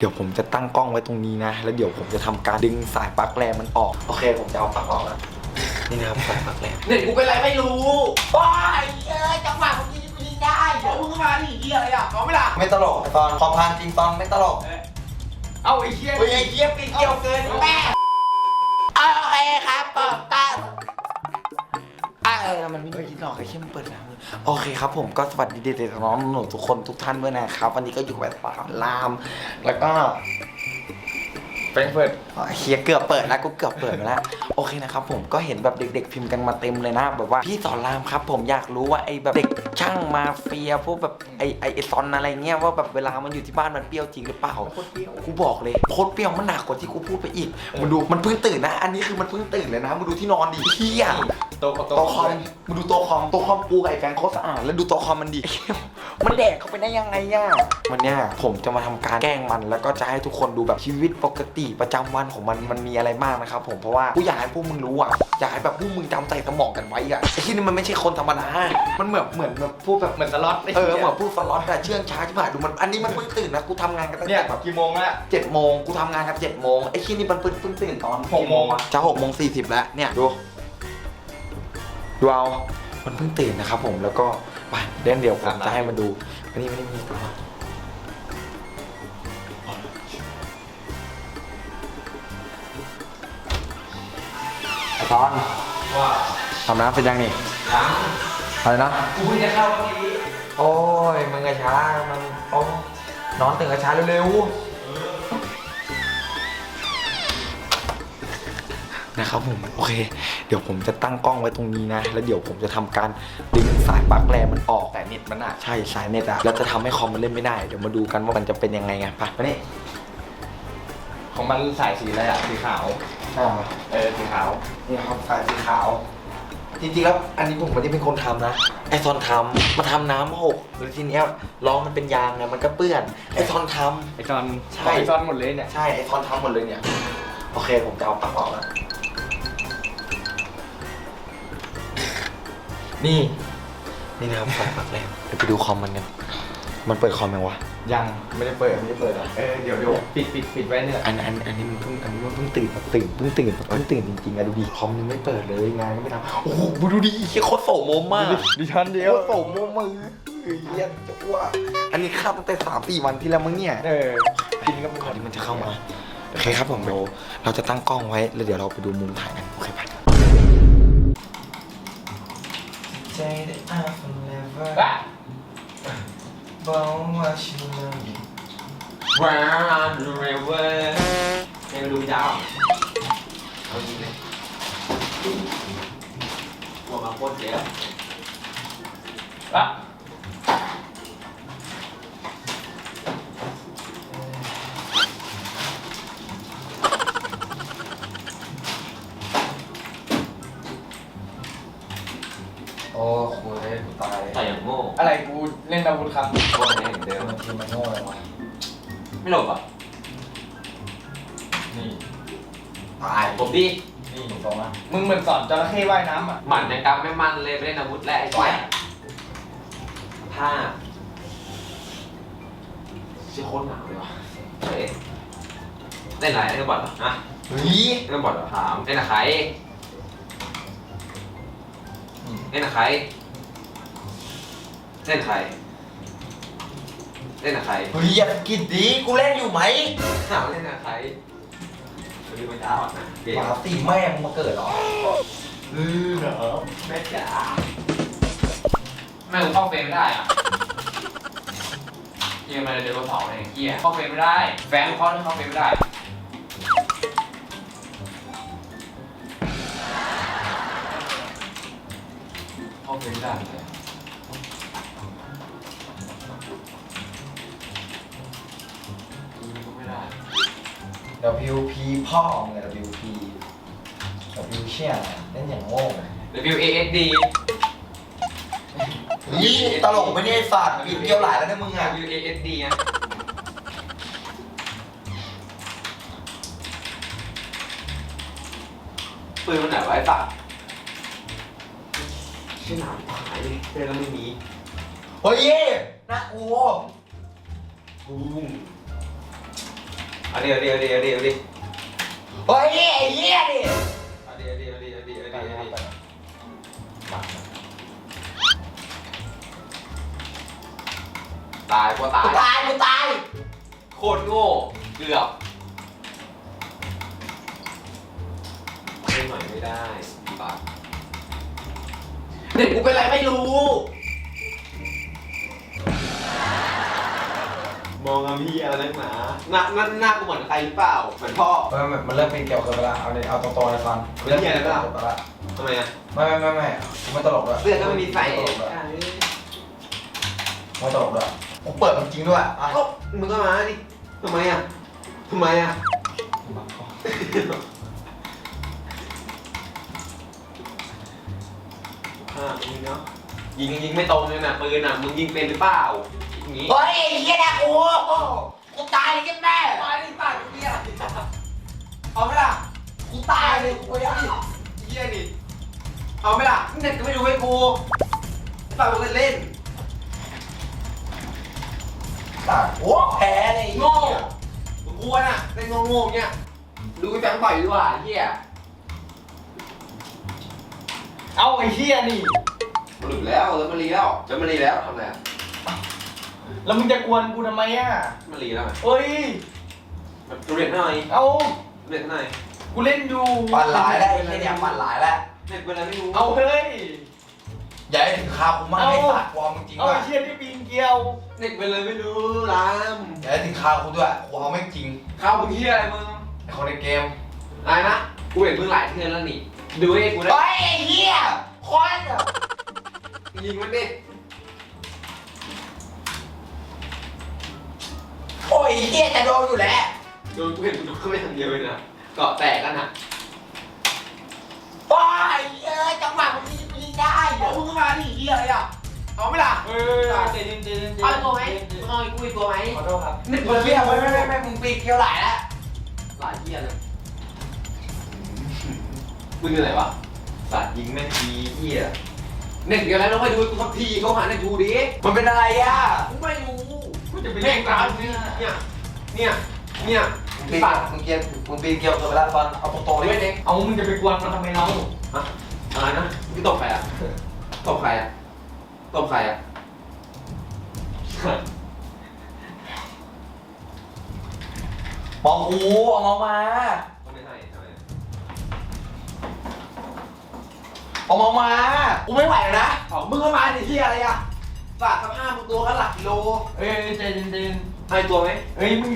เดี๋ยวผมจะตั้งกล้องไว้ตรงนี้นะ แล้วเดี๋ยวผมจะทำการดึงสายปลั๊กแรมมันออก โอเค ผมจะเอาปลั๊กออกแล้วนี่นะครับสายปลั๊กแรมเน็ตกูเป็นไรไม่รู้ว้ายเอ้ยจังหวะของยิงกูยิงได้เดี๋ยวมึงมาดิเฮียอะไรอะเอาไม่ล่ะไม่ตลกตอนพอพานจริงตอนไม่ตลกเอาไอ้เฮียเฮ้ยไอ้เหี้ยปีนเกี่ยวเกินแม่เอาโอเคครับเปิดตา อะเออมันไม่ได้ยินหรอกไอ้เหี้ยมันเปิดแล้วโอเคครับผมก็สวัสดีเด็กๆน้องๆหนูทุกคนทุกท่านด้วยนะครับ วันนี้ก็อยู่กับปากลาม แล้วก็เฟิร์ตอ๋อเฮียเกือบเปิดแล้วกูเกือบเปิดมาแล้วโอเคนะครับผมก็เห็นแบบเด็ก ๆ พิมพ์กันมาเต็มเลยนะแบบว่าพี่สอนรามครับ ผมอยากรู้ว่าไอ้แบบเด็กช่างมาเฟียพวกแบบไอ้ไอ้ไอ้ซอนอะไรเงี้ยว่าแบบเวลามันอยู่ที่บ้านมันเปรี้ยวจริงหรือเปล่าโคตรเปรี้ยวกูบอกเลยโคตรเปรี้ยวมันหนักกว่าที่กูพูดไปอีกมึงดูมันเพิ่งตื่นนะ อันนี้คือมันเพิ่งตื่นเลยนะมึงดูที่นอนดิเฮีย โตะโต๊ะคอมมึงดูโต๊ะคอมโต๊ะคอมกูกับไอ้แฟนโคตรสะอาดแล้วดูโต๊ะคอมมันดิ มันแดกเข้าไปได้ยังไงย่ะวันเนี้ยผมจะมาทำการแกล้งมัน แล้วก็จะให้ทุกคนดูแบบชีวิตปกติประจำวันของมันมันมีอะไรบ้างนะครับผมเพราะว่ากูอยากให้พวกมึงรู้อะอยากให้แบบพวกมึงจำใส่สมองกันไว้อะไอ้ที่นี่มันไม่ใช่คนธรรมดามันเหมือนเหมือนแบบพวกแบบ เหมือนสล็อตไเออเหมือนพวกสล็อตอะเชื่องช้าที่ผ่านดูมันอันนี้มันเพิ่งตื่นนะกูทำงานกันตั้งเนี่ยแต่แบบกี่โมงแล้ว เจ็ดโมงกูทำงานกันเจ็ดโมงไอ้ที่นี่มันเพิ่งเพิ่งตื่นตอนหกโมงอะจะหกโมงสี่สิบแล้วเนี่ยดู ดูเอามันเพิ่งตื่นนะครับผมแล้วก็ไปเล่นเดี๋ยวผมจะให้มันดูอันนี้ไม่ได้มีตัวไอ้ตอนว่าทำน้ำเสร็จยังนี่ยังอะไรนะกูเพิ่งจะเข้าเมื่อกี้โอ้ยมึงกระช้ามันโอ้นอนตื่นกระช้าเร็วๆ นะครับผมโอเค เดี๋ยวผมจะตั้งกล้องไว้ตรงนี้นะ แล้วเดี๋ยวผมจะทำการดึงสายปลั๊กแรมมันออกแต่เน็ตมันอะใช่สายเน็ตอะแล้วจะทำให้คอมมันเล่นไม่ได้เดี๋ยวมาดูกันว่ามันจะเป็นยังไงไงไปมานี่ของมันสายสีอะไรอะสีขาวอ่าเออสีขาวนี่ครับสายสีขาวจริงๆแล้วอันนี้ผมไม่ได้เป็นคนทำนะ ไอซอนทำมาทำน้ำหกแล้วทีเนี้ยล้อมันเป็นยางไงมันก็เปื้อน ไอซอนทำไอซอนใช่ของไอซอนหมดเลยเนี่ยใช่ไอทอนทำหมดเลยเนี่ยโอเคผมจะเอาปลั๊กออกแล้ว นี่ นี่นะครับสายปลั๊กแรมเดี๋ยวไปดูคอมมันกัน มันเปิดคอมยังวะ ยังไม่ได้เปิดไม่ได้เปิดอะเออเดี๋ยวเดี๋ยวปิดปิดปิดไว้เนี่ยอันอันอันนี้มันเพิ่งอันนี้มันเพิ่งตื่นแบบตื่นเพิ่งตื่นแบบเพิ่งตื่นจริงๆอะดูดิคอมยังไม่เปิดเลยงานก็ไม่ทำโอ้โหดูดิเฮียโคตรโสมมมากดิฉันเดียวโคตรโสมมมากเฮียจะว่าอันนี้ข้ามตั้งแต่สามสี่วันที่แล้วมั้งเนี่ยเออกินก็ก่อนที่มันจะเข้ามาโอเคครับผมเดี๋ยวเราจะตั้งกล้องไว้แล้วเดี๋ยวเราไปดูมุมถ่ายกันโอเคไป อะบอกว่าฉันนั้นว้าวดูเรเวอร์เอ็ง อย่างโง่อะไรกูเล่นอาวุธครับโง่ไม่เหมือนเดิมมันทีมันโง่เลยวะไม่หลบอะ นี่ ตายหลบดิ นี่ตรงนะมึงเหมือนสอนจระเข้ว่ายน้ำอะหมันยังกำไม่มันเลยไม่เล่นอาวุธและไอ้แจ๊ผ้าเชี่ยโคตรหนาวเลยว่ะเฮ้ยเล่นอะไรเล่นบอลเหรอฮะเฮ้ยเล่นบอลเหรอถามเล่นกับใครเล่นกับใคร เล่นกับใคร เล่นกับใครเฮ้ยอย่ากิดดีกูเล่นอยู่ไหมถามเล่นกับใครวันนี้มันจะอ่อนนะเกมหมาตีแม่มึงมาเกิดเหรอเออเหรอแม่จ๋าแม่กูเข้าเฟรมไม่ได้อะเฮียมันเดินรถเผาไอ้เฮียเข้าเฟรมไม่ได้ แฟนกูเข้าเข้าเฟรมไม่ได้ เข้าเฟรมไม่ได้ WP พ่อมึงอะ WP W เชี่ยอะไรเล่นอย่างโง่เลย W A S D นี่ตลกไม่ได้สัตว์ปีเกี่ยวหลายแล้วนะมึงอะ W A S D นะปืนมันไหนไวะไอ้สัตว์ชื่อหนามหายเลยเจอแล้วไม่มีเฮ้ยน่ากลัวบูม เอาดิเอาดิเอาดิเอาดิเอาดิเฮ้ยไอ้เหี้ยดิเอาดิเอาดิเอาดิเอาดิเอาดิเอาดิตายกว่าตากูยตายกูตายโคตรโง่ เกือบเล่นหน่อยไม่ได้ปากเด็กกูเป็นไรไม่รู้ มองอะพี่อะไรนักหนาหน้าหน้าหน้ากูเหมือนใครหรือเปล่า เหมือนพ่อ มันมันเริ่มเป็นเกี่ยวกับเวลาเอาเลยเอาตรงๆเลยฟันเรื่องเหี้ยอะไรบ้างเวลาทำไมอะไม่ไม่ไม่ไม่กูไม่ตลกด้วยเสื้อก็ไม่มีใส่ไม่ตลกด้วยไม่ตลกด้วยผมเปิดมันจริงด้วยอะก็มึงก็มาดิทำไมอะทำไมอะอ่ายิงเนาะยิงยิงไม่ตรงเลยนะปืนอะมึงยิงเป็นหรือเปล่า อย่างงี้เฮ้ยไอ้เหี้ยนะกูกูตายเลยกันแม่ตายดิตายดิเนี่ยเอาไหมล่ะกูตายเลยกูยังเยี่ยนี่เอาไหมล่ะเน็ตก็ไม่ดูให้กูฝากกูเล่นตายโอ้แพ้เลยโง่กูน่ะเล่นโง่ๆเนี่ยดูไอ้แฟงต่อยดีกว่าเฮียเอาไอ้เหี้ยนี่มาหลุดแล้วเริ่มมารีแล้วจะมารีแล้วทำไง แล้วมึงจะกวนกูทำไมอะมารีแล้วไงเฮ้ย แบบตัวเรียนหน่อยเอาเรียนหน่อยกูเล่นอยู่ปั่นหลายแล้วไอ้เหี้ยเนี่ยปั่นหลายแล้วเน็ตเป็นอะไรไม่รู้เอาเฮ้ย อย่าให้ถึงคากูมากเอาไอ้สัตว์วอร์มจริงเอาด้วยไอ้เชี่ยที่ปีนเกลียวเน็ตเป็นอะไรไม่รู้รามอย่าให้ถึงคากูด้วยกูเอาไม่จริงเข้ามึงเฮียอะไรมึงไอ้คนในเกมอะไรนะกูเห็นมึงหลายเทือนแล้วนี่ดูให้กูได้เฮ้ยไอ้เหี้ยควันอะยิงมันดิ โอ้ยไอ้เหี้ยจะโดนอยู่แล้วโดนกูเห็นกูโดนไม่ทางเดียวเลยนะเกาะแตกกันอะโอ้ยเอ้ยจังหวะมันยิงยิงได้เอามึงก็มาดิเฮียอะไรอะเอาไหมล่ะเฮ้ยเจนเจนเจนเอาอีกตัวไหมมึงเอาอีกกูอีกตัวไหมขอโทษครับเน็ตมึงเบี้ยไม่ไม่ไม่ไม่มึงปีกเกี่ยวหลายแล้วหลายเฮียเลยมึงอยู่ไหนวะสัตว์ยิงแม่งทีเฮียเน็ตเกี่ยวอะไรต้องไปดูกูสักทีเขาหาเน็ตดูดิมันเป็นอะไรอะกูไม่รู้กู จะไปเล่นกลางเนี่ย เนี่ย เนี่ยเนี่ยมึงปีกมึงเกี่ยวมึงปีกเกี่ยวกับเวลาฟันเอาตรงๆไม่เลยเน็ตเอามึงจะไปกวนมันทำไมเราอะไรนะพี่ตบใครอะตบใครอะตบใครอะมองกูเอามองมาก็ไม่ให้ทำไมเอามองมากูไม่ไหวแล้วนะเอามึงก็มาดิเฮียอะไรอะ ฝากสภาพมึงตัวก็หลักกิโลเอ้ยเจนเจนไอาตัวไหมเอ้ยมึง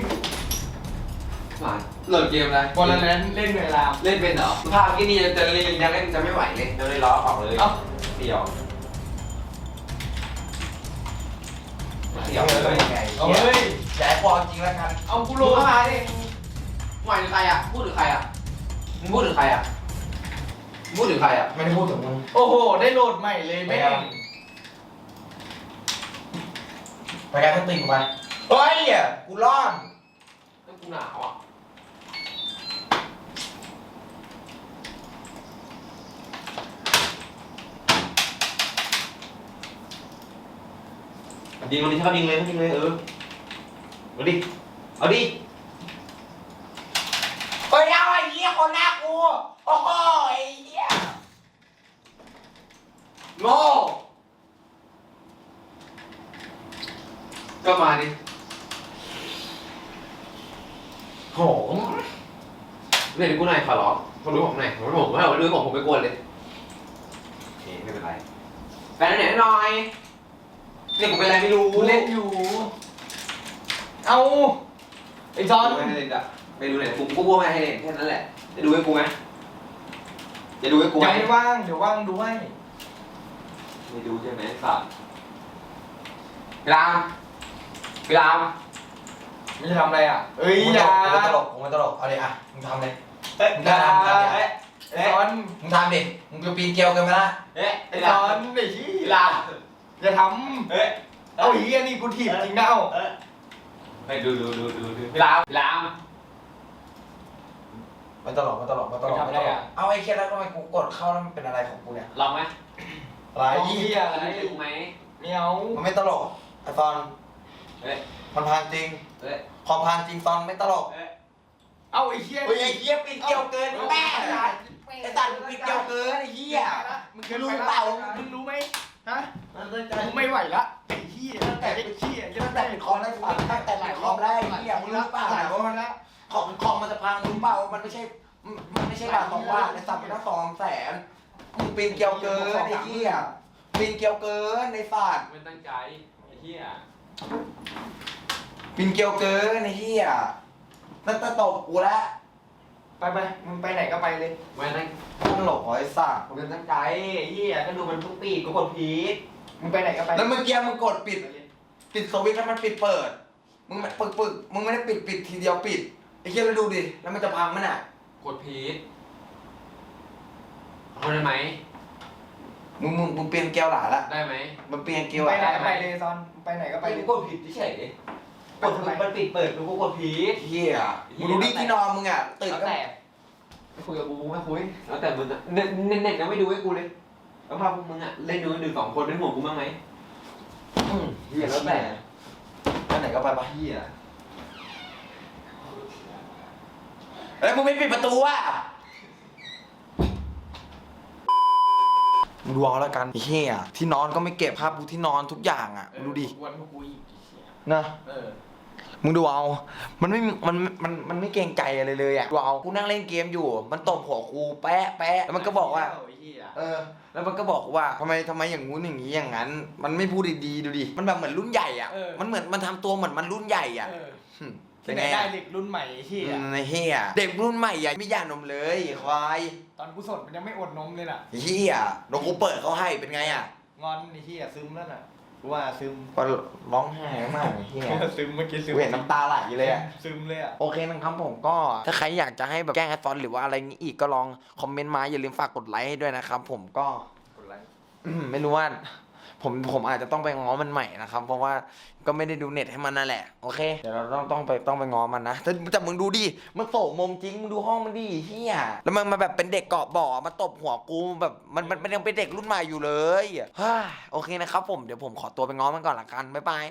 หลานเลิกเกมอะไรวันนั้นเล่นเวลาเล่นเป็นเหรอสภาพที่นี่จะเล่นยังเล่นจะไม่ไหวเลยจะได้ล้อออกเลยเอ้าเดี่ยวเกี่ยวเลยไงเอาเหี้ยเฮ้ยอย่าให้พอจริงแล้วกันเอากูกูโลรู้มาเข้ามาดิหมายถึงใครอะ พูดถึงใครอะ มึงพูดถึงใครอะ มึงพูดถึงใครอะ ไม่ได้พูดถึงมึง โอ้โห ได้โหลดใหม่เลยแม่ง ไปกันต้องตีกูไปเฮ้ยอะกูร้อนนั่นกูหนาวอะยิงมันดิชอบยิงเลยชอบยิงเลยเออเอาดิเอาดิ เฮ้ยเอาไอ้เหี้ยคนหน้ากูโอ้โหไอ้เหี้ย โง่ ก็มาดิโหเล่นกูหน่อยขอร้องขอรู้ผมหน่อยผมไม่ผมไม่เอาดูผมผมไม่กวนเลยโอเคไม่เป็นไรแฟนไหนหน่อยเนี่ยกูเป็นอะไรไม่รู้กูเล่นอยู่ เอาไอ้จอนไม่ให้เล่นจ้ะไม่ดูไหนกูกูพูดไม่ให้เล่นแค่นั้นแหละจะดูให้กูไหมจะดูให้กูไหมยังไม่ว่างเดี๋ยวว่างดูให้ไม่ดูใช่ไหมสัตว์เวลาเวลาไม่จะทำอะไรอะเอ้ยกูอย่าไม่ตลกกูไม่ตลกเอาดิอะมึงทำเลย เอ๊ะมึงจะทำทำดิเอ๊ะไอ้จอนมึงทำดิ มึงจะปีนเกลียวกันไหมล่ะเอ๊ะไอ้จอนไอ้ชี้เวลาอย่าทเอ๊ะำเอาไอ้เหี้ยนี่กูถีบจริงนะเอาเอ๊ะไปดูดูดูดูดูเวลาเวลาไม่ตลกไม่ตลกไม่ตลกไม่ตลกเอาไอ้เคียแล้วทำไมกูกดเข้าแล้วมันเป็นอะไรของกูเนี่ยลองไหมอะไรเหี้ยอะไรดูไหมไม่เอามันไม่ตลกไอ้ฟอน เอ๊ะมันพังจริงเอ๊ะพอพังจริงฟอนไม่ตลกเอ๊ะเอาไอ้เหี้ยเฮ้ยไอ้เหี้ยปิดเกี่ยวเกินแม่ไอ้สัตว์มึงปิดเกี่ยวเกินไอ้เหี้ยมึงเกินรู้ไปเปล่ามึงรู้ไหมฮะมันตั้งใจกูไม่ไหวละไอ้เหี้ยตั้งแต่ไอ้เหี้ยตั้งแต่ปิดคอมได้ฟังตั้งแต่หลายคอมได้ไอ้เหี้ยมึงรู้เปล่าหลายคอมแล้วของคอมมันจะพังรู้เปล่ามันไม่ใช่มันไม่ใช่บาทสองบาทไอ้สัตว์มันต้องสองแสนมึงปีนเกี่ยวเกินไอ้เหี้ยปีนเกี่ยวเกินในศาสตร์ไม่ตั้งใจไอ้เหี้ย ปีนเกี่ยวเกินไอ้เหี้ยนั่นตะตบกูละไปไปมึงไปไหนก็ไปเลยไม่ตั้งต้องหลอกไอ้สัตว์ผมเป็นตั้งใจไอ้เหี้ยก็ดูมันทุกปีกูกดพีทมึงไปไหนก็ไปแล้วเมื่อกี้มึงกดปิด ปิดสวิตช์แล้วมันปิดเปิด มึงไม่ปึกปึกมึงไม่ได้ปิดปิดทีเดียวปิดไอ้เหี้ยแล้วดูดิแล้วมันจะพังมั้ยน่ะกดพีทเอาได้ไหม มึงมึงมึงเปลี่ยนเกลียวหลาละได้ไหม มันเปลี่ยนเกลียวไปหลาไหนก็ไปเลยซอนมึงไปไหนก็ไปไปเลยกดผิดเฉยๆกดมันปิดเปิดกูกดพีทเหี้ยมึงดูดิที่นอนมึงอะตื่นแล้วก็แต่ไม่คุยกับกูไม่คุยแล้วแต่มึงอะเน็ตเน็ตเน็ตยังไม่ดูให้กูเลยแล้วพาพวกมึงอะเล่นดูกันดูสองคนเป็นห่วงกูบ้างไหมอืมเหี้ยแล้วแต่ไปไหนก็ไปไปเหี้ยแล้วมึงไม่ปิดประตูอะ มึงดูเอาแล้วกันไอ้เหี้ยที่นอนก็ไม่เก็บภาพกูที่นอนทุกอย่างอะมึงดูดิกวนพวกกูอีกไอ้เหี้ยนะ เออ มึงดูเอา มันไม่มีมัน มัน มันไม่เกรงใจอะไรเลยอะดูเอากูนั่งเล่นเกมอยู่ มันตบหัวกูแปะแปะแล้วมันก็บอกว่าไอ้เหี้ยเออ แล้วมันก็บอกว่าทำไมทำไมอย่างงู้นอย่างนี้อย่างนั้น มันไม่พูดดีๆดูดิ มันแบบเหมือนรุ่นใหญ่อะ มันเหมือนมันทำตัวเหมือนมันรุ่นใหญ่อะ เออ หึ ที่ไหนได้เด็กรุ่นใหม่ไอ้เหี้ยอืมไอ้เฮียเด็กรุ่นใหม่ใหญ่ไม่อยากนมเลยไอ้ควายตอนกูสดมันยังไม่อดนมเลยน่ะ ไอ้เฮียนกูเปิดเขาให้เป็นไงอะงอนไอ้เหี้ยซึมแล้วน่ะกูว่าซึมก็ร้องไห้มากไอ้เฮียซึมเมื่อกี้ซึมกูเห็นน้ำตาไหลเลยอะ ซึมเลยอะ โอเคนะครับผมก็ถ้าใครอยากจะให้แบบแกล้งไอฟอนหรือว่าอะไรนี้อีกก็ลองคอมเมนต์มาอย่าลืมฝากกดไลค์ให้ด้วยนะครับผมก็ กดไลค์ อืมไม่รู้ว่า ผมผมอาจจะต้องไปง้อมันใหม่นะครับ เพราะว่าก็ไม่ได้ดูเน็ตให้มันนั่นแหละโอเคเดี๋ยวเราต้องต้องไปต้องไปง้อมันนะแต่แต่มึงดูดิมันโสมมจริงมึงดูห้องมันดิเฮียแล้วมันมาแบบเป็นเด็กเกาะบ่อมาตบหัวกูแบบมันมันมันยังเป็นเด็กรุ่นใหม่อยู่เลยฮ่าโอเคนะครับผมเดี๋ยวผมขอตัวไปง้อมันก่อนละกันบ๊ายบาย